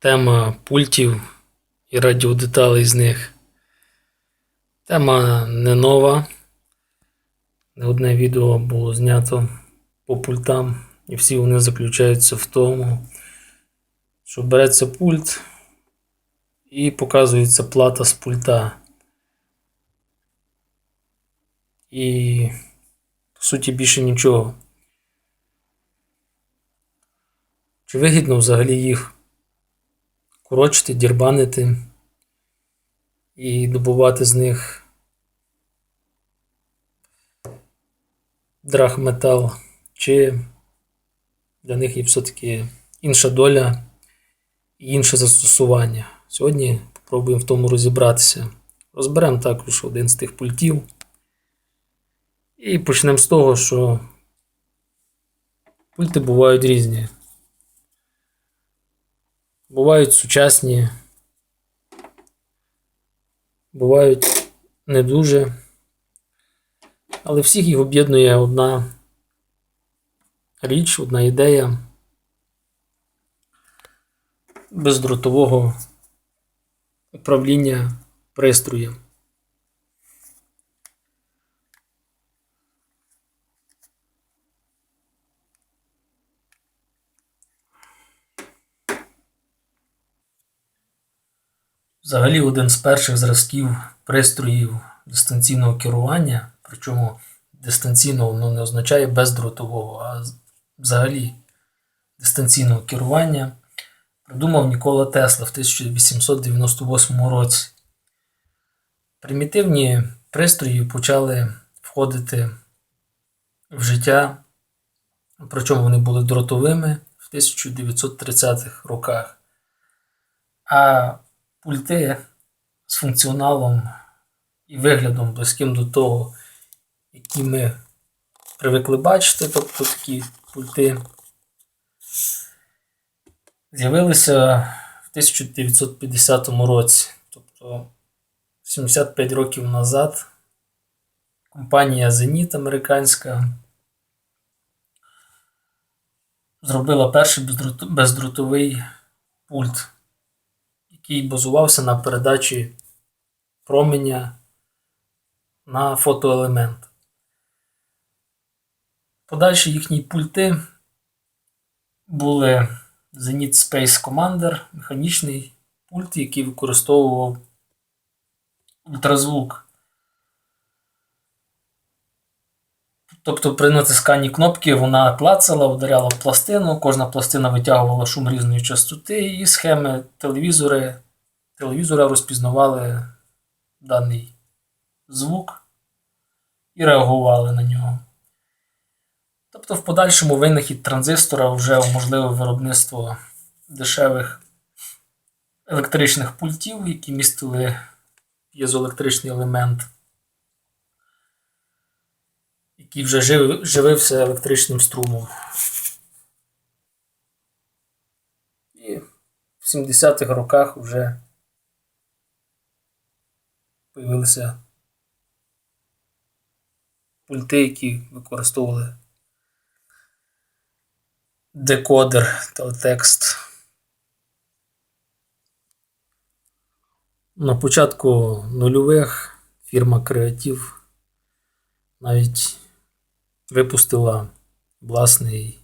Тема пультів і радіодеталей з них. Тема не нова. Не одне відео було знято по пультам, і всі вони заключаються в тому, що береться пульт і показується плата з пульта. І по суті більше нічого. Чи вигідно взагалі їх корочити, дірбанити і добувати з них драгметал, чи для них є все-таки інша доля і інше застосування. Сьогодні спробуємо в тому розібратися. Розберемо також один з тих пультів. І почнемо з того, що пульти бувають різні. Бувають сучасні, бувають не дуже. Але всіх їх об'єднує одна річ, одна ідея бездротового управління пристроєм. Взагалі один з перших зразків пристроїв дистанційного керування, причому дистанційного воно не означає бездротового, а взагалі дистанційного керування, придумав Нікола Тесла в 1898 році. Примітивні пристрої почали входити в життя, причому вони були дротовими в 1930-х роках. А пульти з функціоналом і виглядом близьким до того, які ми привикли бачити, тобто такі пульти, з'явилися в 1950 році. Тобто 75 років назад компанія Zenit американська зробила перший бездрот- бездротовий пульт який базувався на передачі променя на фотоелемент. Подальші їхні пульти були Zenit Space Commander, механічний пульт, який використовував ультразвук. Тобто при натисканні кнопки вона клацала, ударяла в пластину, кожна пластина витягувала шум різної частоти, і схеми телевізори, телевізора розпізнавали даний звук і реагували на нього. Тобто, в подальшому винахід транзистора вже уможливив виробництво дешевих електричних пультів, які містили п'єзоелектричний елемент який вже жив, живився електричним струмом. І в 70-х роках вже появилися пульти, які використовували декодер, телетекст. На початку нульових фірма Creative навіть випустила власний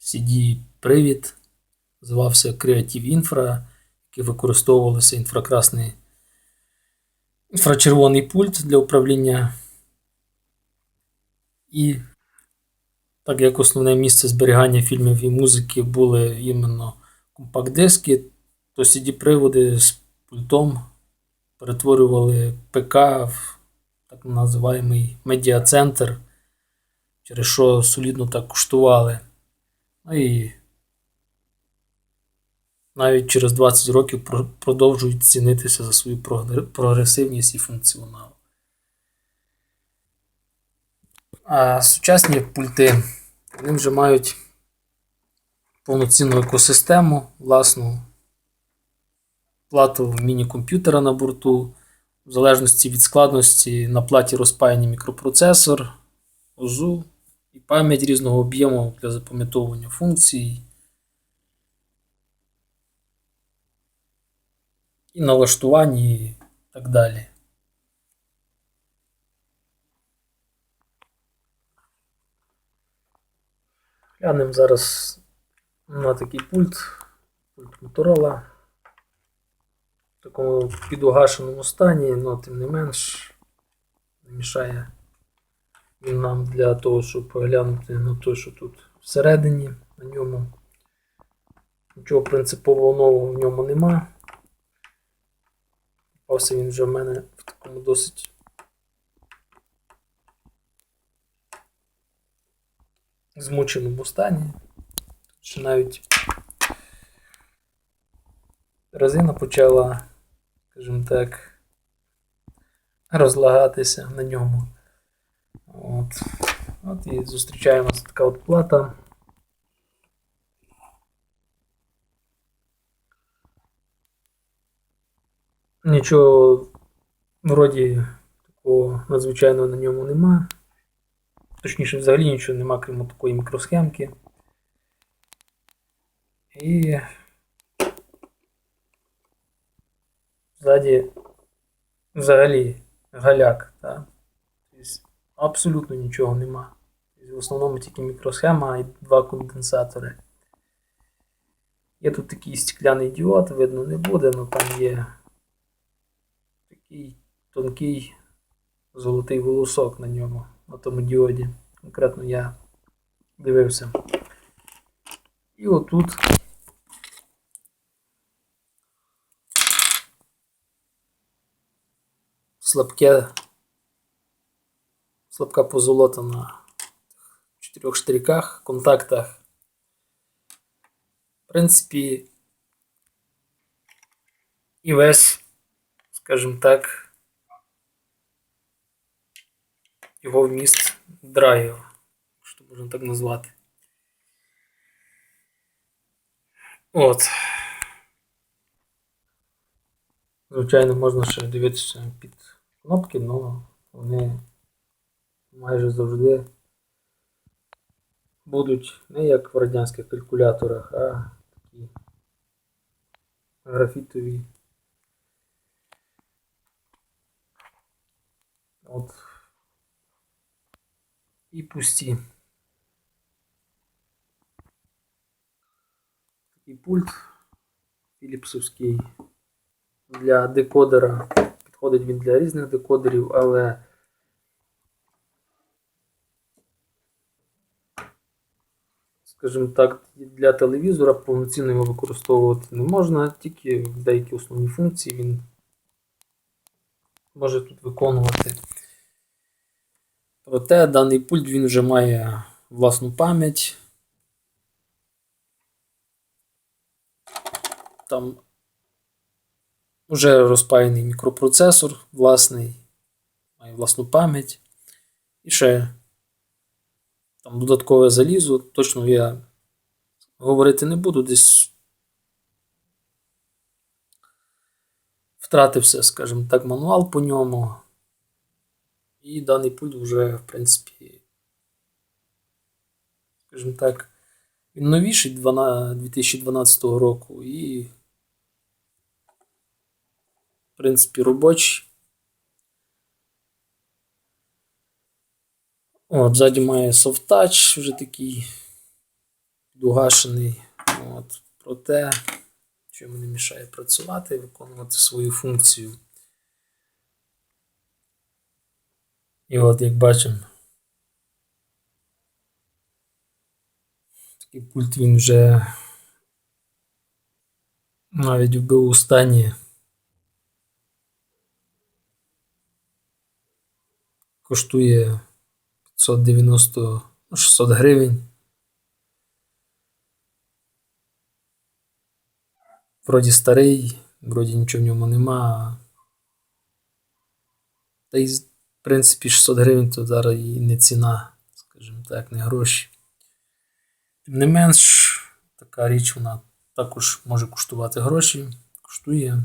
CD-привід, звався Creative Infra, який використовувався інфракрасний інфрачервоний пульт для управління. І так як основне місце зберігання фільмів і музики були іменно компакт-диски, то CD-приводи з пультом перетворювали ПК в так називаємий медіа-центр, через що солідно так коштували. Ну і навіть через 20 років продовжують цінитися за свою прогресивність і функціонал. А сучасні пульти вони вже мають повноцінну екосистему, власну плату міні-комп'ютера на борту, в залежності від складності на платі розпаяні мікропроцесор, ОЗУ і пам'ять різного об'єму для запам'ятовування функцій. і налаштуванні, і так далі. Глянемо зараз на такий пульт, пульт Motorola. В такому підугашеному стані, але тим не менш не мішає він нам для того, щоб поглянути на те, що тут всередині на ньому. Нічого принципового нового в ньому нема. Попався він вже в мене в такому досить змученому стані. Що навіть резина почала, скажімо так, розлагатися на ньому. От. От і зустрічаємося така от плата. Нічого вроді такого надзвичайного на ньому нема. Точніше, взагалі нічого нема, крім такої мікросхемки. І ззаді взагалі галяк. Так? Тобто абсолютно нічого нема. Тобто В основному тільки мікросхема і два конденсатори. Є тут такий стекляний діод, видно не буде, але там є такий тонкий золотий волосок на ньому, на тому діоді. Конкретно я дивився. І отут слабке, слабка позолота на чотирьох штриках, контактах. В принципі, і весь, скажімо так, його вміст драйв, що можна так назвати. От. Звичайно, можна ще дивитися під кнопки, але вони майже завжди будуть не як в радянських калькуляторах, а такі графітові. От. І пусті. Такий пульт філіпсовський для декодера. Підходить він для різних декодерів, але скажімо так, для телевізора повноцінно його використовувати не можна, тільки в деякі основні функції він може тут виконувати. Проте даний пульт він вже має власну пам'ять. Там вже розпаяний мікропроцесор власний, має власну пам'ять. І ще там додаткове залізо. Точно я говорити не буду, десь втратився, скажімо так, мануал по ньому. І даний пульт вже, в принципі, скажімо так, він новіший 2012 року і, принципі, робочий. От, ззаді має soft touch вже такий підугашений. От, проте, що йому не мішає працювати і виконувати свою функцію. І от як бачимо, такий пульт він вже навіть в БУ стані коштує 590 600 гривень. Вроді старий, вроді нічого в ньому нема. Та й, в принципі, 600 гривень то зараз і не ціна, скажімо так, не гроші. Тим не менш, така річ вона також може коштувати гроші, коштує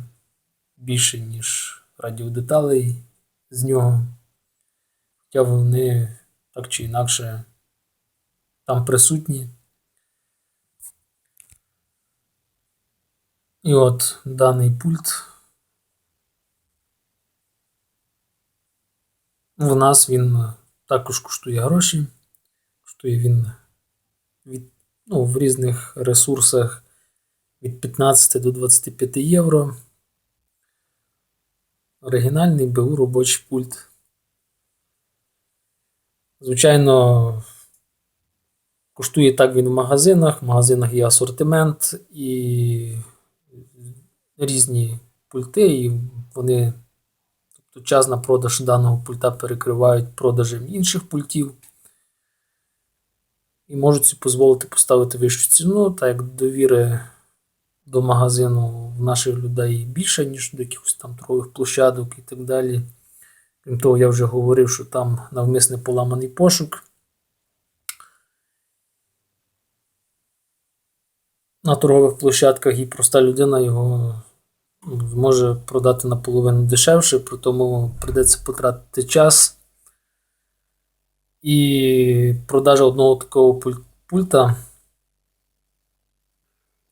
більше, ніж радіодеталей з нього хоча вони так чи інакше там присутні. І от даний пульт. В нас він також коштує гроші, коштує він від, ну, в різних ресурсах від 15 до 25 євро. Оригінальний БУ робочий пульт. Звичайно, коштує так він в магазинах. В магазинах є асортимент і різні пульти, і вони, тобто час на продаж даного пульта перекривають продажем інших пультів. І можуть собі дозволити поставити вищу ціну, так як довіри до магазину в наших людей більше, ніж до якихось там торгових площадок і так далі. Крім того, я вже говорив, що там навмисне поламаний пошук. На торгових площадках і проста людина його зможе продати наполовину дешевше, при тому прийдеться потратити час. І продажа одного такого пульта,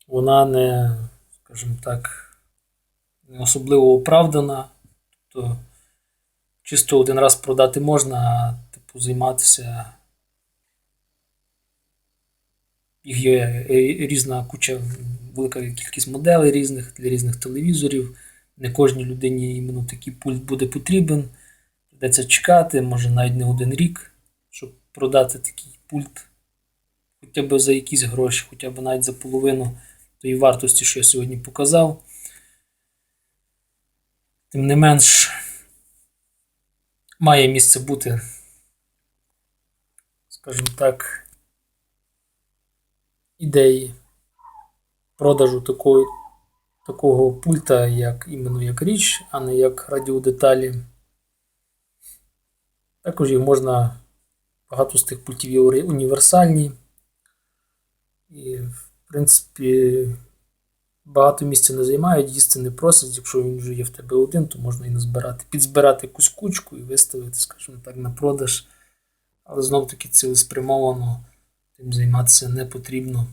вона не, скажімо так, не особливо оправдана. Тобто чисто один раз продати можна, а типу займатися. Їх є е, різна куча, велика кількість моделей різних для різних телевізорів. Не кожній людині іменно такий пульт буде потрібен. Придеться чекати, може навіть не один рік, щоб продати такий пульт. Хоча б за якісь гроші, хоча б навіть за половину тої вартості, що я сьогодні показав. Тим не менш, має місце бути, скажімо так, ідеї продажу такої, такого пульта, як іменно як річ, а не як радіодеталі. Також їх можна, багато з тих пультів є універсальні. І, в принципі, багато місця не займають, їсти не просять. Якщо він вже є в тебе один, то можна і назбирати, підзбирати якусь кучку і виставити, скажімо так, на продаж. Але знов таки цілеспрямовано тим займатися не потрібно.